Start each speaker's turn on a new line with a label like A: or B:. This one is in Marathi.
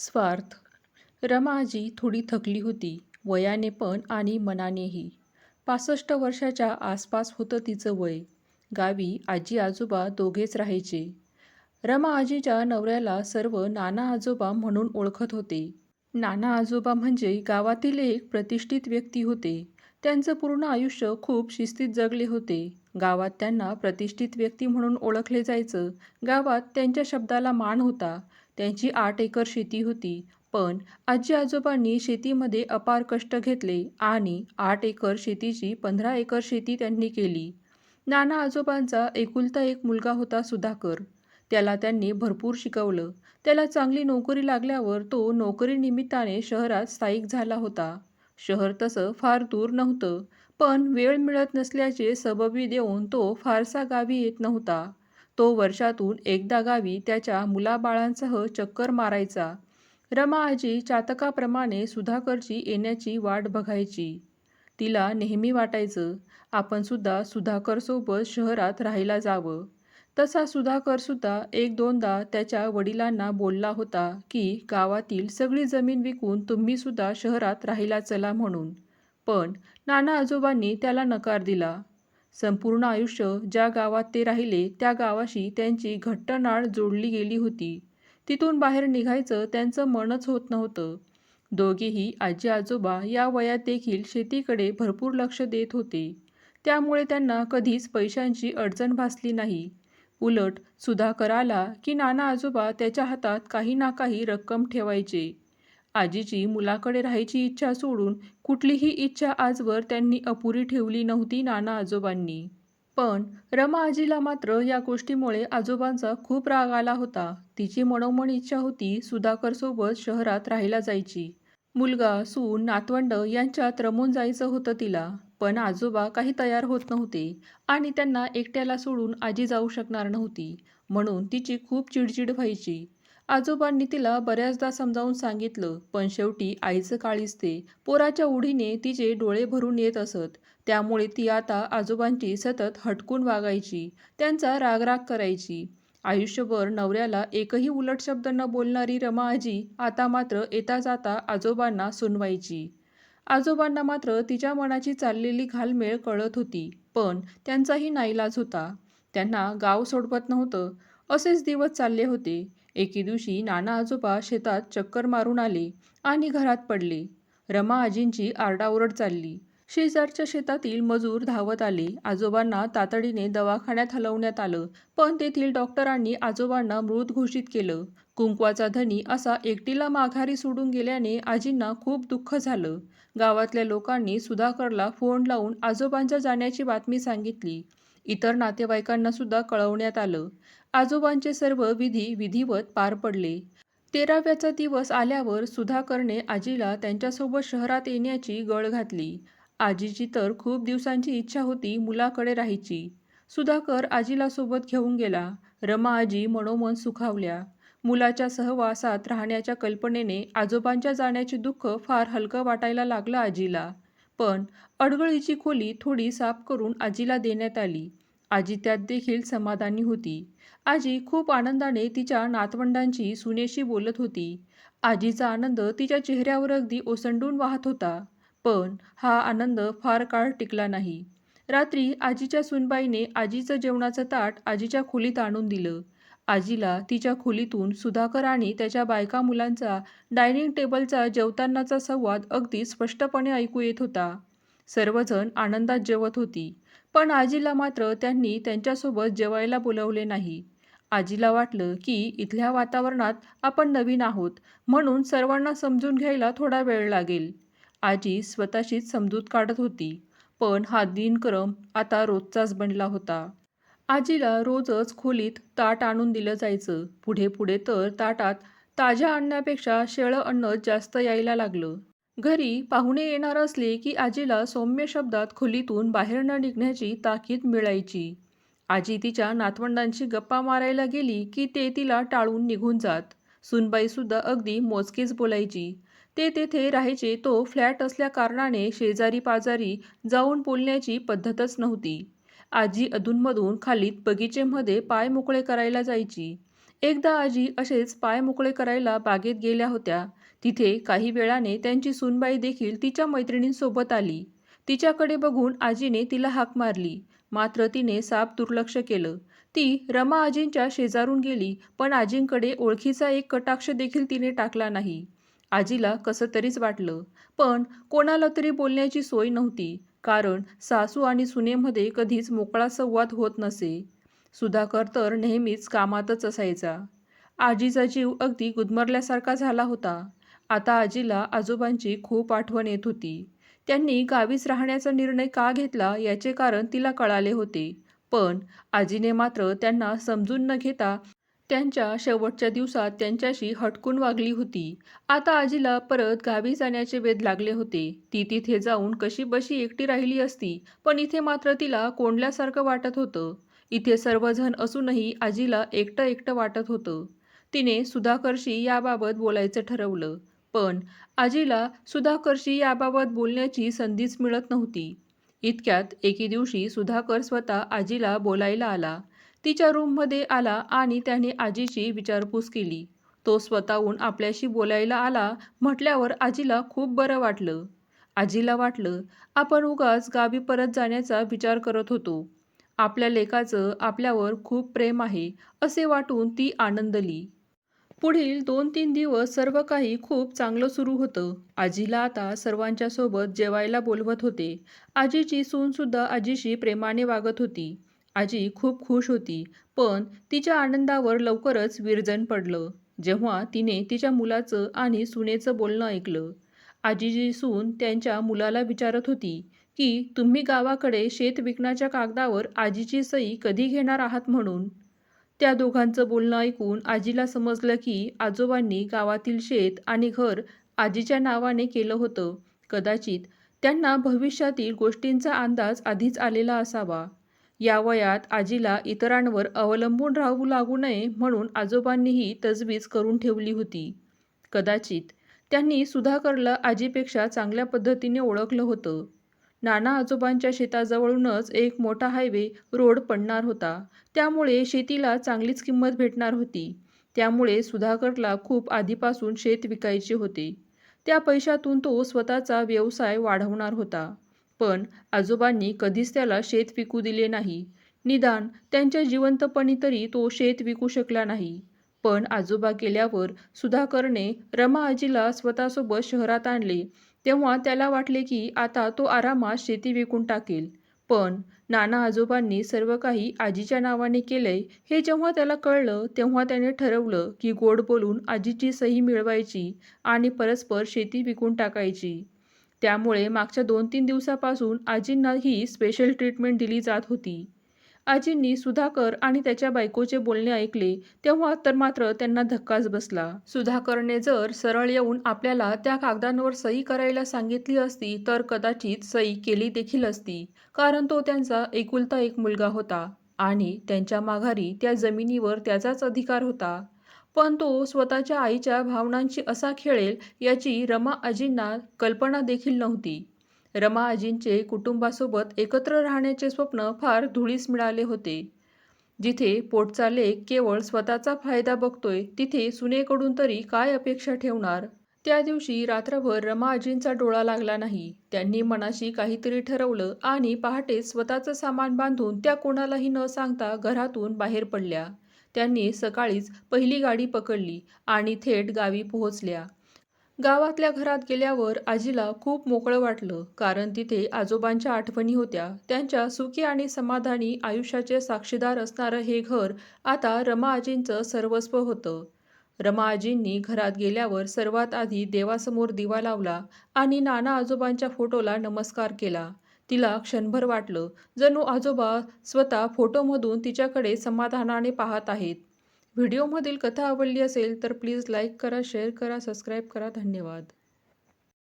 A: स्वार्थ. रमा आजी थोडी थकली होती वयाने पण आणि मनानेही. पासष्ट वर्षाच्या आसपास होतं तिचं वय. गावी आजी आजोबा दोघेच राहायचे. रमा आजीच्या नवऱ्याला सर्व नाना आजोबा म्हणून ओळखत होते. नाना आजोबा म्हणजे गावातील एक प्रतिष्ठित व्यक्ती होते. त्यांचं पूर्ण आयुष्य खूप शिस्तीत जगले होते. गावात त्यांना प्रतिष्ठित व्यक्ती म्हणून ओळखले जायचं. गावात त्यांच्या शब्दाला मान होता. त्यांची आठ एकर शेती होती. पण आजी आजोबांनी शेतीमध्ये अपार कष्ट घेतले आणि आठ एकर शेतीची पंधरा एकर शेती त्यांनी केली. नाना आजोबांचा एकुलता एक मुलगा होता सुधाकर. त्याला त्यांनी भरपूर शिकवलं. त्याला चांगली नोकरी लागल्यावर तो नोकरीनिमित्ताने शहरात स्थायिक झाला होता. शहर तसं फार दूर नव्हतं पण वेळ मिळत नसल्याचे सबबी देऊन तो फारसा गावी येत नव्हता. तो वर्षातून एकदा गावी त्याच्या मुलाबाळांसह चक्कर मारायचा. रमा आजी चातकाप्रमाणे सुधाकरची येण्याची वाट बघायची. तिला नेहमी वाटायचं आपण सुद्धा सुधाकरसोबत शहरात राहायला जावं. तसा सुधाकरसुद्धा एक दोनदा त्याच्या वडिलांना बोलला होता की गावातील सगळी जमीन विकून तुम्हीसुद्धा शहरात राहायला चला म्हणून. पण नाना आजोबांनी त्याला नकार दिला. संपूर्ण आयुष्य ज्या गावात ते राहिले त्या गावाशी त्यांची घट्ट नाळ जोडली गेली होती. तिथून बाहेर निघायचं त्यांचं मनच होत नव्हतं. दोघेही आजी आजोबा या वयात देखील शेतीकडे भरपूर लक्ष देत होते. त्यामुळे त्यांना कधीच पैशांची अडचण भासली नाही. उलट सुधाकर आला की नाना आजोबा त्याच्या हातात काही ना काही रक्कम ठेवायचे. आजीची मुलाकडे राहायची इच्छा सोडून कुठलीही इच्छा आजवर त्यांनी अपुरी ठेवली नव्हती नाना आजोबांनी. पण रमा आजीला मात्र या गोष्टीमुळे आजोबांचा खूप राग आला होता. तिची मनोमन इच्छा होती सुधाकरसोबत शहरात राहायला जायची. मुलगा सून नातवंड यांच्यात रमून जायचं होतं तिला. पण आजोबा काही तयार होत नव्हते आणि त्यांना एकट्याला सोडून आजी जाऊ शकणार नव्हती. म्हणून तिची खूप चिडचिड व्हायची. आजोबांनी तिला बऱ्याचदा समजावून सांगितलं पण शेवटी आईचं काळीजते पोराच्या उडीने तिचे डोळे भरून येत असत. त्यामुळे ती आता आजोबांची सतत हटकून वागायची. त्यांचा रागराग करायची. आयुष्यभर नवऱ्याला एकही उलट शब्द न बोलणारी रमा आजी आता मात्र येता जाता आजोबांना सुनवायची. आजोबांना मात्र तिच्या मनाची चाललेली घालमेळ कळत होती पण त्यांचाही नाईलाज होता. त्यांना गाव सोडवत नव्हतं. असेच दिवस चालले होते. एके दिवशी नाना आजोबा शेतात चक्कर मारून आले आणि घरात पडले. रमा आजींची आरडाओरड चालली. शेजारच्या शेतातील मजूर धावत आले. आजोबांना तातडीने दवाखान्यात हलवण्यात आलं पण तेथील डॉक्टरांनी आजोबांना मृत घोषित केलं. कुंकवाचा धनी असा एकटीला माघारी सोडून गेल्याने आजींना खूप दुःख झालं. गावातल्या लोकांनी सुधाकरला फोन लावून आजोबांच्या जाण्याची बातमी सांगितली. इतर नातेवाईकांना सुद्धा कळवण्यात आलं. आजोबांचे सर्व विधी विधिवत पार पडले. तेराव्याचा दिवस आल्यावर सुधाकरने आजीला त्यांच्यासोबत शहरात येण्याची गळ घातली. आजीची तर खूप दिवसांची इच्छा होती मुलाकडे राहायची. सुधाकर आजीला सोबत घेऊन गेला. रमा आजी मनोमन सुखावल्या. मुलाच्या सहवासात राहण्याच्या कल्पनेने आजोबांच्या जाण्याचे दुःख फार हलकं वाटायला लागलं आजीला. पण अडगळीची खोली थोडी साफ करून आजीला देण्यात आली. आजी त्यात देखील समाधानी होती. आजी खूप आनंदाने तिच्या नातवंडांची सुनेशी बोलत होती. आजीचा आनंद तिच्या चेहऱ्यावर अगदी ओसंडून वाहत होता. पण हा आनंद फार काळ टिकला नाही. रात्री आजीच्या सुनबाईने आजीचं जेवणाचं ताट आजीच्या खोलीत आणून दिलं. आजीला तिच्या खोलीतून सुधाकर आणि त्याच्या बायका मुलांचा डायनिंग टेबलचा जेवतानाचा संवाद अगदी स्पष्टपणे ऐकू येत होता. सर्वजण आनंदात जेवत होती. पण आजीला मात्र त्यांनी त्यांच्यासोबत जेवायला बोलवले नाही. आजीला वाटलं की इथल्या वातावरणात आपण नवीन आहोत म्हणून सर्वांना समजून घ्यायला थोडा वेळ लागेल. आजी स्वतःशीच समजूत काढत होती. पण हा दिनक्रम आता रोजचाच बनला होता. आजीला रोजच खोलीत ताट आणून दिलं जायचं. पुढे पुढे तर ताटात ताज्या अन्नापेक्षा शेळं अन्न जास्त यायला लागलं. घरी पाहुणे येणार असले की आजीला सौम्य शब्दात खोलीतून बाहेर न निघण्याची ताकीद मिळायची. आजी तिच्या नातवंडांची गप्पा मारायला गेली की ते तिला टाळून निघून जात. सुनबाईसुद्धा अगदी मोजकेच बोलायची. ते तेथे राहायचे तो फ्लॅट असल्या कारणाने शेजारी पाजारी जाऊन बोलण्याची पद्धतच नव्हती. आजी अधूनमधून खालीत बगीचेमध्ये पाय मोकळे करायला जायची. एकदा आजी असेच पाय मोकळे करायला बागेत गेल्या होत्या. तिथे काही वेळाने त्यांची सूनबाई देखील तिच्या मैत्रिणींसोबत आली. तिच्याकडे बघून आजीने तिला हाक मारली. मात्र तिने साप दुर्लक्ष केलं. ती रमा आजींच्या शेजारून गेली पण आजींकडे ओळखीचा एक कटाक्ष देखील तिने टाकला नाही. आजीला कसं तरीच वाटलं पण कोणाला तरी बोलण्याची सोय नव्हती. कारण सासू आणि सुनेमध्ये कधीच मोकळा संवाद होत नसे. सुधाकर तर नेहमीच कामातच असायचा. आजीचा जीव अगदी गुदमरल्यासारखा झाला होता. आता आजीला आजोबांची खूप आठवण येत होती. त्यांनी गावीच राहण्याचा निर्णय का घेतला याचे कारण तिला कळाले होते. पण आजीने मात्र त्यांना समजून न घेता त्यांच्या शेवटच्या दिवसात त्यांच्याशी हटकून वागली होती. आता आजीला परत गावी जाण्याचे वेध लागले होते. ती तिथे जाऊन कशी बशी एकटी राहिली असती पण इथे मात्र तिला कोंडल्यासारखं वाटत होतं. इथे सर्वजण असूनही आजीला एकटं एकटं वाटत होतं. तिने सुधाकरशी याबाबत बोलायचं ठरवलं पण आजीला सुधाकरशी याबाबत बोलण्याची संधीच मिळत नव्हती. इतक्यात एके दिवशी सुधाकर स्वतः आजीला बोलायला आला. तिच्या रूममध्ये आला आणि त्याने आजीची विचारपूस केली. तो स्वतःहून आपल्याशी बोलायला आला म्हटल्यावर आजीला खूप बरं वाटलं. आजीला वाटलं आपण उगाच गावी परत जाण्याचा विचार करत होतो. आपल्या लेकाचं आपल्यावर खूप प्रेम आहे असे वाटून ती आनंदली. पुढील दोन तीन दिवस सर्व काही खूप चांगलं सुरू होतं. आजीला आता सर्वांच्या सोबत जेवायला बोलवत होते. आजीची सूनसुद्धा आजीशी प्रेमाने वागत होती. आजी खूप खुश होती पण तिच्या आनंदावर लवकरच विरजण पडलं. जेव्हा तिने तिच्या मुलाचं आणि सुनेचं बोलणं ऐकलं आजीची सून त्यांच्या मुलाला विचारत होती की तुम्ही गावाकडे शेत विकण्याच्या कागदावर आजीची सही कधी घेणार आहात म्हणून? त्या दोघांचं बोलणं ऐकून आजीला समजलं की आजोबांनी गावातील शेत आणि घर आजीच्या नावाने केलं होतं. कदाचित त्यांना भविष्यातील गोष्टींचा अंदाज आधीच आलेला असावा. या वयात आजीला इतरांवर अवलंबून राहू लागू नये म्हणून आजोबांनीही तजवीज करून ठेवली होती. कदाचित त्यांनी सुधाकरला आजीपेक्षा चांगल्या पद्धतीने ओळखलं होतं. नाना आजोबांच्या शेताजवळूनच एक मोठा हायवे रोड पडणार होता. त्यामुळे शेतीला चांगलीच किंमत भेटणार होती. त्यामुळे सुधाकरला खूप आधीपासून शेत विकायचे होते. त्या पैशातून तो स्वतःचा व्यवसाय वाढवणार होता. पण आजोबांनी कधीच त्याला शेत विकू दिले नाही. निदान त्यांच्या जिवंतपणी तरी तो शेत विकू शकला नाही. पण आजोबा गेल्यावर सुधाकरने रमा आजीला स्वतःसोबत शहरात आणले. तेव्हा त्याला वाटले की आता तो आरामात शेती विकून टाकेल. पण नाना आजोबांनी सर्व काही आजीच्या नावाने केलंय हे जेव्हा त्याला कळलं तेव्हा त्याने ठरवलं की गोड बोलून आजीची सही मिळवायची आणि परस्पर शेती विकून टाकायची. त्यामुळे मागच्या दोन तीन दिवसापासून आजींना ही स्पेशल ट्रीटमेंट दिली जात होती. आजींनी सुधाकर आणि त्याच्या बायकोचे बोलणे ऐकले तेव्हा तर मात्र त्यांना धक्काच बसला. सुधाकरने जर सरळ येऊन आपल्याला त्या कागदांवर सही करायला सांगितली असती तर कदाचित सही केली देखील असती कारण तो त्यांचा एकुलता एक मुलगा होता आणि त्यांच्या माघारी त्या जमिनीवर त्याचाच अधिकार होता. पण तो स्वतःच्या आईच्या भावनांची असा खेळेल याची रमा आजींना कल्पना देखील नव्हती. रमा आजींचे कुटुंबासोबत एकत्र राहण्याचे स्वप्न फार धुळीस मिळाले होते. जिथे पोटचा लेख केवळ स्वतःचा फायदा बघतोय तिथे सुनेकडून तरी काय अपेक्षा ठेवणार? त्या दिवशी रात्रभर रमा आजींचा डोळा लागला नाही. त्यांनी मनाशी काहीतरी ठरवलं आणि पहाटे स्वतःचं सामान बांधून त्या कोणालाही न सांगता घरातून बाहेर पडल्या. त्यांनी सकाळीच पहिली गाडी पकडली आणि थेट गावी पोहोचल्या. गावातल्या घरात गेल्यावर आजीला खूप मोकळं वाटलं कारण तिथे आजोबांच्या आठवणी होत्या. त्यांच्या सुखी आणि समाधानी आयुष्याचे साक्षीदार असणारं हे घर आता रमा आजींचं सर्वस्व होतं. रमा आजींनी घरात गेल्यावर सर्वात आधी देवासमोर दिवा लावला आणि नाना आजोबांच्या फोटोला नमस्कार केला. तिला क्षणभर वाटलं. जणू आजोबा स्वतः फोटोमधून तिच्याकडे समाधानाने पाहत आहेत. व्हिडिओमधील कथा आवडली असेल तर प्लीज लाईक करा शेअर करा सबस्क्राईब करा. धन्यवाद.